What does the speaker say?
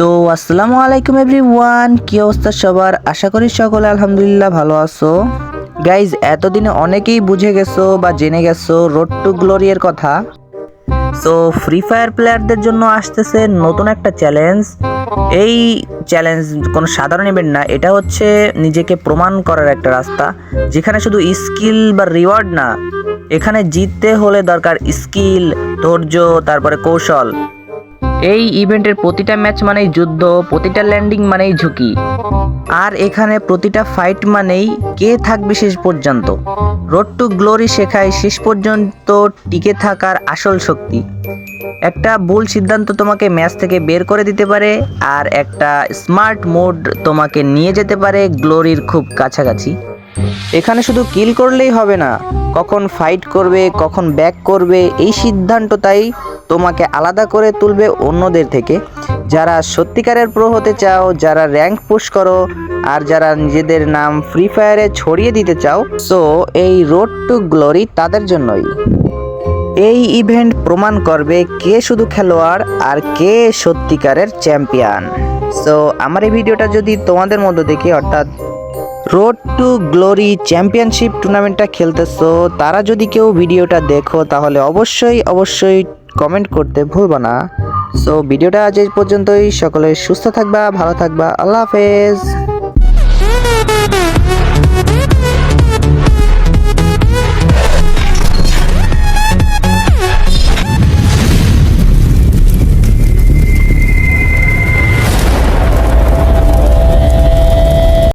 তো আসসালামু আলাইকুম এভরিওয়ান, কি অবস্থা সবার? আশা করি সকলে আলহামদুলিল্লাহ ভালো আছো। গাইজ এতদিনে অনেকেই বুঝে গেছো বা জেনে গেছো রোড টু গ্লোরি এর কথা। সো ফ্রি ফায়ার প্লেয়ারদের জন্য আসতেছে নতুন একটা চ্যালেঞ্জ এই চ্যালেঞ্জ কোনো সাধারণ ইভেন্ট না, এটা হচ্ছে নিজেকে প্রমাণ করার একটা রাস্তা। যেখানে শুধু স্কিল বা রিওয়ার্ড না, এখানে জিততে হলে দরকার স্কিল ধৈর্য, তারপরে কৌশল। এই ইভেন্টের প্রতিটা ম্যাচ মানেই যুদ্ধ, প্রতিটা ল্যান্ডিং মানেই ঝুঁকি। আর এখানে প্রতিটা ফাইট মানেই কে থাকবে শেষ পর্যন্ত। রোড টু গ্লোরি শেখায় শেষ পর্যন্ত টিকে থাকার আসল শক্তি। একটা ভুল সিদ্ধান্ত তোমাকে ম্যাচ থেকে বের করে দিতে পারে, আর একটা স্মার্ট মোড তোমাকে নিয়ে যেতে পারে গ্লোরির খুব কাছাকাছি। এখানে শুধু কিল করলেই হবে না, কখন ফাইট করবে, কখন ব্যাক করবে, এই সিদ্ধান্ত তাই তোমাকে আলাদা করে তুলবে অন্যদের থেকে। যারা সত্যিকারের প্রো হতে চাও, যারা র্যাঙ্ক পুশ করো, আর যারা নিজেদের নাম ফ্রি ফায়ারে ছড়িয়ে দিতে চাও সো এই রোড টু গ্লোরি তাদের জন্যই। এই ইভেন্ট প্রমাণ করবে কে শুধু খেলোয়াড় আর কে সত্যিকারের চ্যাম্পিয়ন সো আমার এই ভিডিওটা যদি তোমাদের মধ্যে দেখে, অর্থাৎ রোড টু গ্লোরি চ্যাম্পিয়নশিপ টুর্নামেন্টটা খেলতেছ। তারা যদি কেউ ভিডিওটা দেখো, তাহলে অবশ্যই অবশ্যই কমেন্ট করতে ভুলবো না। সো ভিডিওটা আজ এই পর্যন্তই। সকলে সুস্থ থাকবা, ভালো থাকবা। আল্লাহ হাফেজ।